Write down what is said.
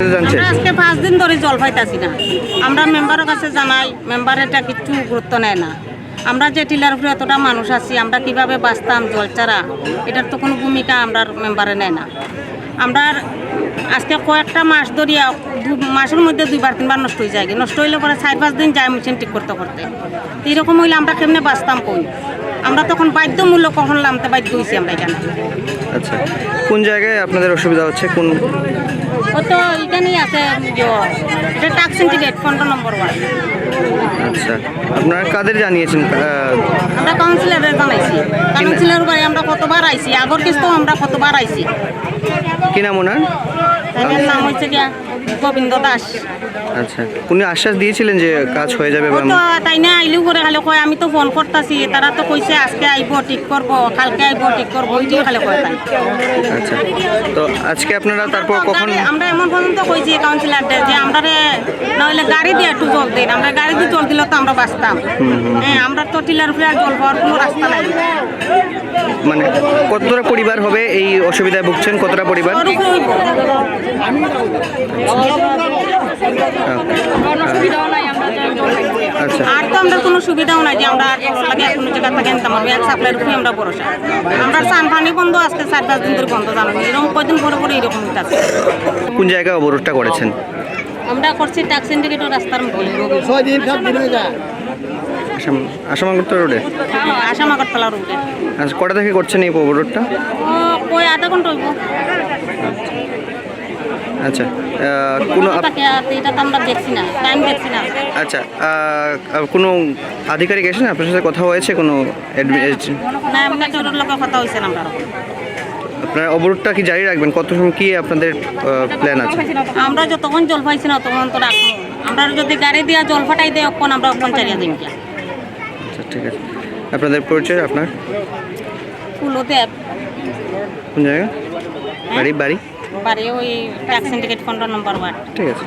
আমরা আজকে পাঁচ দিন ধরে জল পাইতাছি না। আমরা মেম্বারের কাছে জানাই মেম্বার এটা কিছু গুরুত্ব নেয় না। আমরা যে টিলার উপরে এতটা মানুষ আছি আমরা কীভাবে বাঁচতাম জল ছাড়া? এটার তো কোনো ভূমিকা আমরা মেম্বারে নেয় না। আমরা আজকে কয়েকটা মাস ধরিয়া দু- মাসের মধ্যে দুইবার তিনবার নষ্ট হয়ে যায় নষ্ট হইলে পরে চার পাঁচ দিন যায় মেশিন ঠিক করতে করতে। তো এরকম হইলে আমরা কেমনে বাঁচতাম কই? আমরা তখন বাধ্যমূল্য কখন নামতে বাধ্য হয়েছি আমরা এখানে। আচ্ছা কোন জায়গায় আপনাদের অসুবিধা হচ্ছে? কোন ও তো এখানেই আছে এটা টাক সিন্ডিকেট পনেরো নম্বর ওয়ার্ড। আচ্ছা আপনারা কাদের জানিয়েছেন আমরা কাউন্সিলরের জানাইছি। কাউন্সিলর বাড়ি আমরা কতবার আইছি আগর কিস্তেও আমরা কতবার আইছি। কি নাম ওনার? নাম হচ্ছে গিয়া গোবিন্দ দাস। আচ্ছা উনি আশ্বাস দিয়েছিলেন যে কাজ হয়ে যাবে বা তো তাই না আইলেও করে খালে কয় আমি তো ফোন করতেছি তারা তো কইছে আজকে আইব ঠিক করব কালকে আইব ঠিক করব ওই দিয়ে খালে কয় তাই আচ্ছা তো আজকে আপনারা তারপর আমরা কখন আমরা এমন পর্যন্ত কইছি কাউন্সিলারদের যে আমরা রে নইলে গাড়ি দিয়ে একটু জল দিন। আমরা গাড়ি দিয়ে জল দিলে তো আমরা বাঁচতাম। হ্যাঁ আমরা তো টিলার উপরে আর জল পাওয়ার কোনো রাস্তা নাই। মানে কতটা পরিবার হবে এই অসুবিধায় ভুগছেন? কতটা পরিবার? আচ্ছা। আর তো আমরা কোনো সুবিধাও নাই যে আমরা লাগে কোনো জায়গা থেকে আনতাম। পারব এক সাপ্লাইয়ের উপরে আমরা ভরসা আমরা চান পানি বন্ধ আসতে চার পাঁচ দিন ধরে বন্ধ জানো। এরকম কয়দিন পরে পরে এরকম কোন জায়গায় অবরোধটা করেছেন? আমরা করছি টাক সিন্ডিকেটের রাস্তার আসাম আসাম আগরতলা রোডে আসাম আগরতলা রুটে আচ্ছা কটা থেকে করছেন এই অবরোধটা ও কই আধা ঘণ্টা হইব। আচ্ছা কোনো আচ্ছা কোনো আধিকারিক এসেছেন? আপনার সাথে কথা হয়েছে কোনো কথা হয়েছে আপনার অবরোধটা কি জারি রাখবেন? কত সময় কি আপনাদের প্ল্যান আছে? আমরা যতক্ষণ জল পাইছি না ততক্ষণ তো রাখব। আমরা যদি গাড়ি দিয়া জল ফাটাই দেয় অক্ষণ আমরা অক্ষণ চালিয়ে দিন আচ্ছা ঠিক আছে। আপনাদের পরিচয় আপনার? ফুলও দেব কোন জায়গা? বাড়ি বাড়ি? বাড়ি ওই ট্যাক্স সিন্ডিকেট পনেরো নম্বর ওয়ার্ড ঠিক আছে